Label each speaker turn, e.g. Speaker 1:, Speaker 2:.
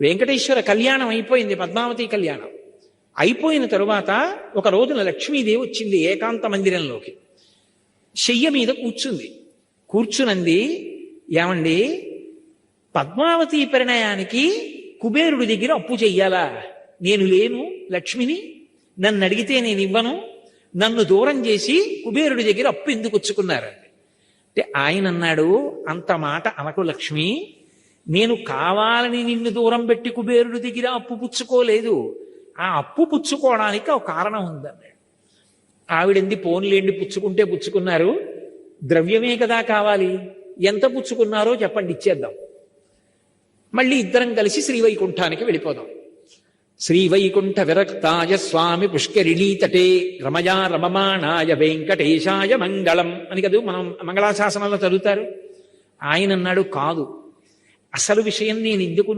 Speaker 1: వెంకటేశ్వర కళ్యాణం అయిపోయింది పద్మావతి కళ్యాణం. అయిపోయిన తరువాత ఒక రోజున లక్ష్మీదేవి వచ్చింది ఏకాంత మందిరంలోకి. శయ్య మీద కూర్చుంది. కూర్చునంది ఏమండి పద్మావతి పరిణయానికి కుబేరుడి దగ్గర అప్పు చెయ్యాలా? నేను లేను లక్ష్మిని? నన్ను అడిగితే నేను ఇవ్వను. నన్ను దూరం చేసి కుబేరుడి దగ్గర అప్పు ఎందుకు వచ్చుకున్నారు అంటే ఆయన అన్నాడు అంత మాట అనకు లక్ష్మి. నేను కావాలని నిన్ను దూరం పెట్టి కుబేరుడి దగ్గర అప్పు పుచ్చుకోలేదు. ఆ అప్పు పుచ్చుకోవడానికి ఒక కారణం ఉందన్నాడు. ఆవిడంది పోన్లేండి పుచ్చుకుంటే పుచ్చుకున్నారు? ద్రవ్యమే కదా కావాలి. ఎంత పుచ్చుకున్నారో చెప్పండి ఇచ్చేద్దాం. మళ్ళీ ఇద్దరం కలిసి శ్రీవైకుంఠానికి వెళ్ళిపోదాం. శ్రీవైకుంఠ విరక్తాయ స్వామి పుష్కరిణీ తటే రమయా రమమాణాయ వెంకటేశాయ మంగళం అని కదా మనం మంగళాశాసనంలో చదువుతారు? ఆయన అన్నాడు కాదు. అసలు విషయం నేను ఎందుకు